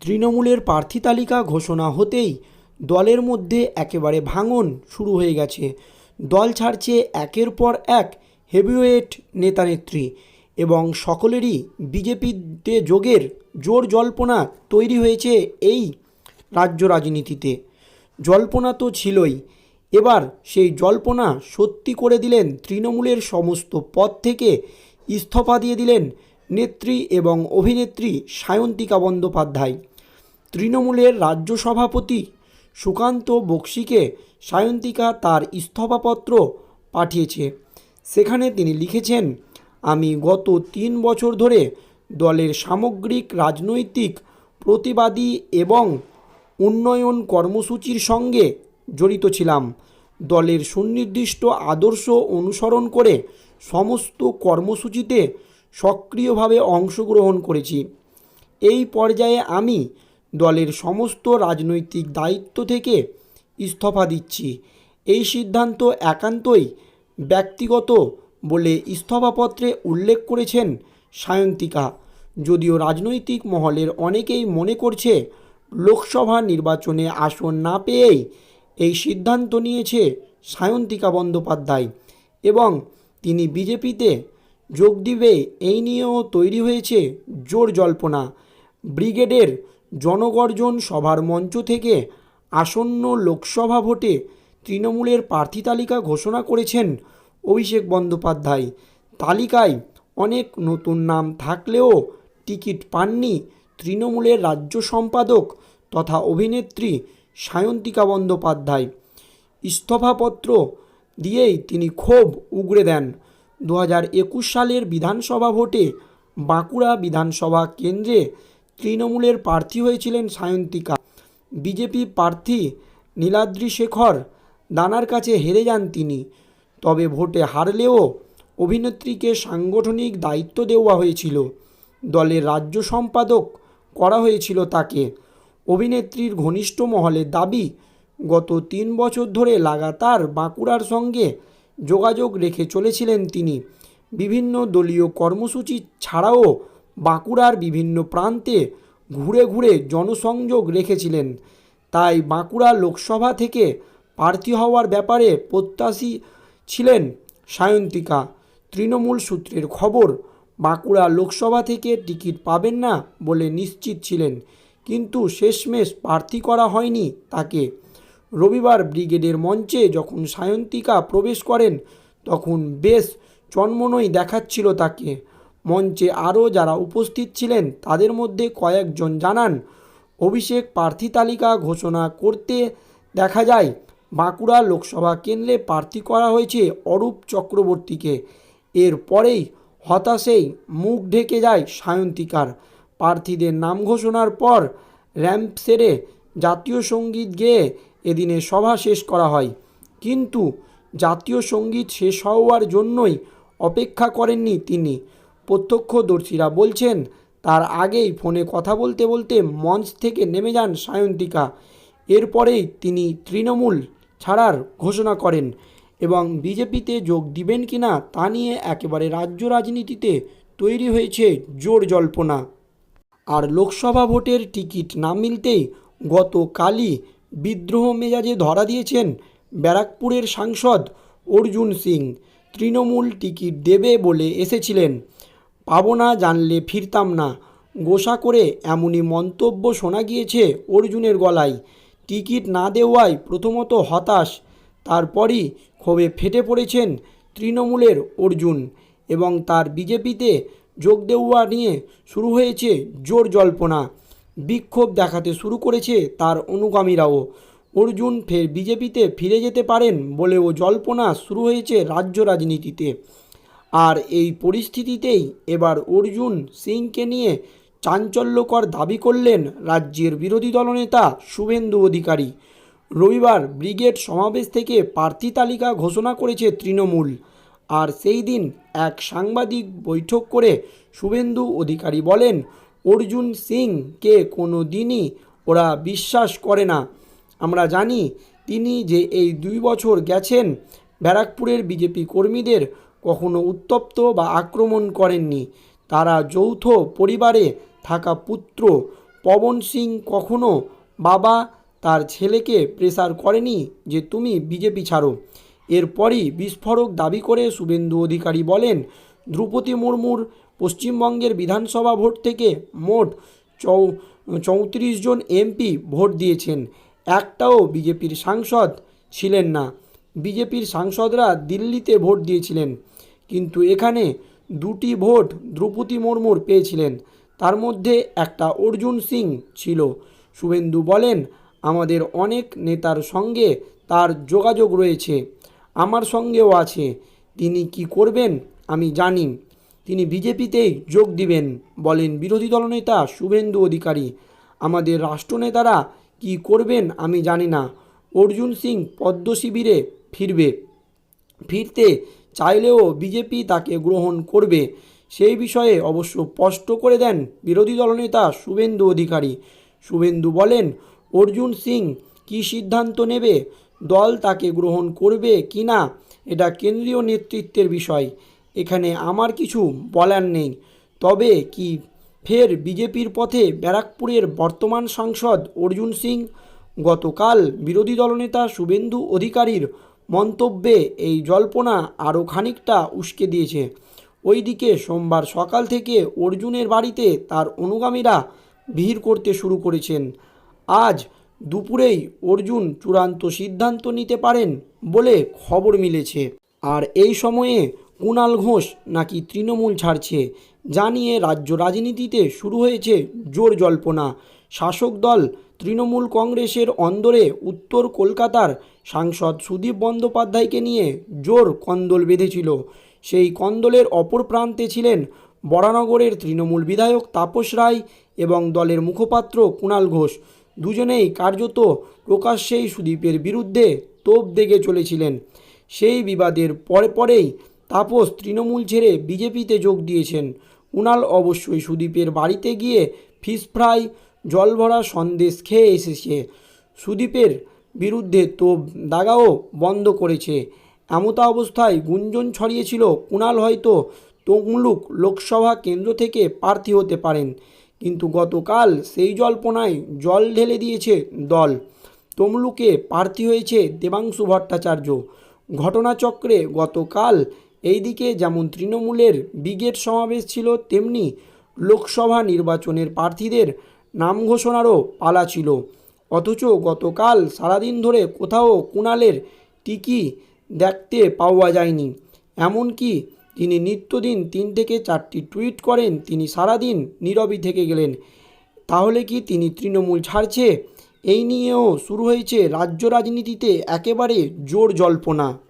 তৃণমূলের প্রার্থী তালিকা ঘোষণা হতেই দলের মধ্যে একেবারে ভাঙন শুরু হয়ে গেছে। দল ছাড়ছে একের পর এক হেভিওয়েট নেতানেত্রী এবং সকলেরই বিজেপিতে যোগের জোর জল্পনা তৈরি হয়েছে এই রাজ্য রাজনীতিতে। জল্পনা তো ছিলই। এবার সেই জল্পনা সত্যি করে দিলেন তৃণমূলের সমস্ত পদ থেকে ইস্তফা দিয়ে দিলেন নেত্রী এবং অভিনেত্রী সায়ন্তিকা বন্দ্যোপাধ্যায়। তৃণমূলের রাজ্য সভাপতি সুকান্ত বক্সিকে সায়ন্তিকা তার ইস্তফাপত্র পাঠিয়েছে। সেখানে তিনি লিখেছেন, আমি গত তিন বছর ধরে দলের সামগ্রিক, রাজনৈতিক প্রতিবাদী এবং উন্নয়ন কর্মসূচির সঙ্গে জড়িত ছিলাম। দলের সুনির্দিষ্ট আদর্শ অনুসরণ করে সমস্ত কর্মসূচিতে সক্রিয়ভাবে অংশগ্রহণ করেছি। এই পর্যায়ে আমি দলের সমস্ত রাজনৈতিক দায়িত্ব থেকে ইস্তফা দিচ্ছি। এই সিদ্ধান্ত একান্তই ব্যক্তিগত বলে ইস্তফাপত্রে উল্লেখ করেছেন সায়ন্তিকা। যদিও রাজনৈতিক মহলের অনেকেই মনে করছে লোকসভা নির্বাচনে আসন না পেয়েই এই সিদ্ধান্ত নিয়েছে সায়ন্তিকা বন্দ্যোপাধ্যায় এবং তিনি বিজেপিতে যোগ দিবে এই নিয়েও তৈরি হয়েছে জোর জল্পনা। ব্রিগেডের জনগর্জন সভার মঞ্চ থেকে আসন্ন লোকসভা ভোটে তৃণমূলের প্রার্থী তালিকা ঘোষণা করেছেন অভিষেক বন্দ্যোপাধ্যায়। তালিকায় অনেক নতুন নাম থাকলেও টিকিট পাননি তৃণমূলের রাজ্য সম্পাদক তথা অভিনেত্রী সায়ন্তিকা বন্দ্যোপাধ্যায়। ইস্তফাপত্র দিয়েই তিনি ক্ষোভ উগরে দেন। দু হাজার একুশ সালের বিধানসভা ভোটে বাঁকুড়া বিধানসভা কেন্দ্রে তৃণমূলের প্রার্থী হয়েছিলেন সায়ন্তিকা। বিজেপি প্রার্থী নীলাদ্রি শেখর দানার কাছে হেরে যান তিনি। তবে ভোটে হারলেও অভিনেত্রীকে সাংগঠনিক দায়িত্ব দেওয়া হয়েছিল। দলের রাজ্য সম্পাদক করা হয়েছিল তাকে। অভিনেত্রীর ঘনিষ্ঠ মহলের দাবি, গত তিন বছর ধরে লাগাতার বাঁকুড়ার সঙ্গে যোগাযোগ রেখে চলেছিলেন তিনি। বিভিন্ন দলীয় কর্মসূচি ছাড়াও বাঁকুড়ার বিভিন্ন প্রান্তে ঘুরে ঘুরে জনসংযোগ রেখেছিলেন। তাই বাঁকুড়া লোকসভা থেকে প্রার্থী হওয়ার ব্যাপারে প্রত্যাশী ছিলেন সায়ন্তিকা। তৃণমূল সূত্রের খবর, বাঁকুড়া লোকসভা থেকে টিকিট পাবেন না বলে নিশ্চিত ছিলেন, কিন্তু শেষমেশ প্রার্থী করা হয়নি তাকে। রবিবার ব্রিগেডের মঞ্চে যখন সায়ন্তিকা প্রবেশ করেন, তখন বেশ চন্মনই দেখাচ্ছিল তাকে। মঞ্চে আরও যারা উপস্থিত ছিলেন, তাদের মধ্যে কয়েকজন জানান, অভিষেক প্রার্থী তালিকা ঘোষণা করতে দেখা যায়, বাঁকুড়া লোকসভা কেন্দ্রে প্রার্থী করা হয়েছে অরূপ চক্রবর্তীকে। এর পরেই হতাশেই মুখ ঢেকে যায় সায়ন্তিকার। প্রার্থীদের নাম ঘোষণার পর র্যাম্প সেরে জাতীয় সংগীত গেয়ে এদিনে সভা শেষ করা হয়। কিন্তু জাতীয় সংগীত শেষ হওয়ার জন্যই অপেক্ষা করেননি তিনি। প্রত্যক্ষদর্শীরা বলছেন, তার আগেই ফোনে কথা বলতে বলতে মঞ্চ থেকে নেমে যান সায়ন্তিকা। এরপরেই তিনি তৃণমূল ছাড়ার ঘোষণা করেন এবং বিজেপিতে যোগ দিবেন কিনা তা নিয়ে একেবারে রাজ্য রাজনীতিতে তৈরি হয়েছে জোর জল্পনা। আর লোকসভা ভোটের টিকিট না মিলতেই গতকালই বিদ্রোহ মেজাজে ধরা দিয়েছেন ব্যারাকপুরের সাংসদ অর্জুন সিং। তৃণমূল টিকিট দেবে বলে এসেছিলেন। পাবো না, জানলে ফিরতাম না। গোসা করে এমনই মন্তব্য শোনা গিয়েছে অর্জুনের গলায়। টিকিট না দেওয়ায় প্রথমত হতাশ, তারপরই ক্ষোভে ফেটে পড়েছেন তৃণমূলের অর্জুন এবং তার বিজেপিতে যোগ দেওয়া নিয়ে শুরু হয়েছে জোর জল্পনা। বিক্ষোভ দেখাতে শুরু করেছে তার অনুগামীরাও। অর্জুন ফের বিজেপিতে ফিরে যেতে পারেন বলেও জল্পনা শুরু হয়েছে রাজ্য রাজনীতিতে। আর এই পরিস্থিতিতেই এবার অর্জুন সিংকে নিয়ে চাঞ্চল্যকর দাবি করলেন রাজ্যের বিরোধী দলনেতা শুভেন্দু অধিকারী। রবিবার ব্রিগেড সমাবেশ থেকে প্রার্থী তালিকা ঘোষণা করেছে তৃণমূল। আর সেই দিন এক সাংবাদিক বৈঠক করে শুভেন্দু অধিকারী বলেন, অর্জুন সিংকে কোনো দিনই ওরা বিশ্বাস করে না। আমরা জানি তিনি যে এই দুই বছর গেছেন ব্যারাকপুরের বিজেপি কর্মীদের কখনো উত্তপ্ত বা আক্রমণ করেননি। তারা যৌথ পরিবারে থাকা পুত্র পবন সিং কখনো বাবা তার ছেলেকে প্রেসার করেনি যে তুমি বিজেপি ছাড়ো। এরপরই বিস্ফোরক দাবি করে শুভেন্দু অধিকারী বলেন দ্রৌপদী মুর্মুর পশ্চিমবঙ্গের বিধানসভা ভোট থেকে মোট চৌ, চৌত্রিশ জন এমপি ভোট দিয়েছেন। একটাও বিজেপির সাংসদ ছিলেন না। বিজেপির সাংসদরা দিল্লিতে ভোট দিয়েছিলেন, কিন্তু এখানে দুটি ভোট দ্রৌপদী মুর্মুর পেয়েছিলেন। তার মধ্যে একটা অর্জুন সিং ছিল। শুভেন্দু বলেন, আমাদের অনেক নেতার সঙ্গে তার যোগাযোগ রয়েছে, আমার সঙ্গেও আছে। তিনি কি করবেন আমি জানি। তিনি বিজেপিতেই যোগ দিবেন, বলেন বিরোধী দলনেতা শুভেন্দু অধিকারী। আমাদের রাষ্ট্রনেতারা কি করবেন আমি জানি না। অর্জুন সিং পদ্ম শিবিরে ফিরবে। ফিরতে চাইলেও বিজেপি তাকে গ্রহণ করবে। সেই বিষয়ে অবশ্য স্পষ্ট করে দেন বিরোধী দলনেতা শুভেন্দু অধিকারী। শুভেন্দু বলেন, অর্জুন সিং কী সিদ্ধান্ত নেবে? দল তাকে গ্রহণ করবে কি না? এটা কেন্দ্রীয় নেতৃত্বের বিষয়। এখানে আমার কিছু বলার নেই। তবে কি ফের বিজেপির পথে ব্যারাকপুরের বর্তমান সাংসদ অর্জুন সিং? গতকাল বিরোধী দলনেতা শুভেন্দু অধিকারীর মন্তব্যে এই জল্পনা আরও খানিকটা উস্কে দিয়েছে। ওইদিকে সোমবার সকাল থেকে অর্জুনের বাড়িতে তার অনুগামীরা ভিড় করতে শুরু করেছেন। আজ দুপুরেই অর্জুন চূড়ান্ত সিদ্ধান্ত নিতে পারেন বলে খবর মিলেছে। আর এই সময়ে কুণাল ঘোষ নাকি তৃণমূল ছাড়ছে জানিয়ে রাজ্য রাজনীতিতে শুরু হয়েছে জোর জল্পনা। শাসক দল তৃণমূল কংগ্রেসের অন্দরে উত্তর কলকাতার সাংসদ সুদীপ বন্দ্যোপাধ্যায়কে নিয়ে জোর কন্দল বেঁধেছিল। সেই কন্দলের অপর প্রান্তে ছিলেন বরানগরের তৃণমূল বিধায়ক তাপস রায় এবং দলের মুখপাত্র কুণাল ঘোষ। দুজনেই কার্যত প্রকাশ্যেই সুদীপের বিরুদ্ধে তোপ দেগে চলেছিলেন। সেই বিবাদের পরে পরেই তাপস তৃণমূল ছেড়ে বিজেপিতে যোগ দিয়েছেন। কুণাল অবশ্যই সুদীপের বাড়িতে গিয়ে ফিশ ফ্রাই জল ভরা সন্দেশ খেয়ে এসেছে। সুদীপের বিরুদ্ধে তোপ দাগাও বন্ধ করেছে। এমতা অবস্থায় গুঞ্জন ছড়িয়েছিল কুণাল হয়তো তমলুক লোকসভা কেন্দ্র থেকে প্রার্থী হতে পারেন। কিন্তু গতকাল সেই জল্পনায় জল ঢেলে দিয়েছে দল। তমলুকে প্রার্থী হয়েছে দেবাংশু ভট্টাচার্য। ঘটনাচক্রে গতকাল এইদিকে যেমন তৃণমূলের ব্রিগেড সমাবেশ ছিল, তেমনি লোকসভা নির্বাচনের প্রার্থীদের নাম ঘোষণারও পালা ছিল। অথচ গতকাল সারাদিন ধরে কোথাও কুণালের টিকি দেখতে পাওয়া যায়নি। এমনকি তিনি নিত্যদিন তিন থেকে চারটি টুইট করেন, তিনি সারাদিন নীরবই থেকে গেলেন। তাহলে কি তিনি তৃণমূল ছাড়ছে? এই নিয়েও শুরু হয়েছে রাজ্য রাজনীতিতে একেবারে জোর জল্পনা।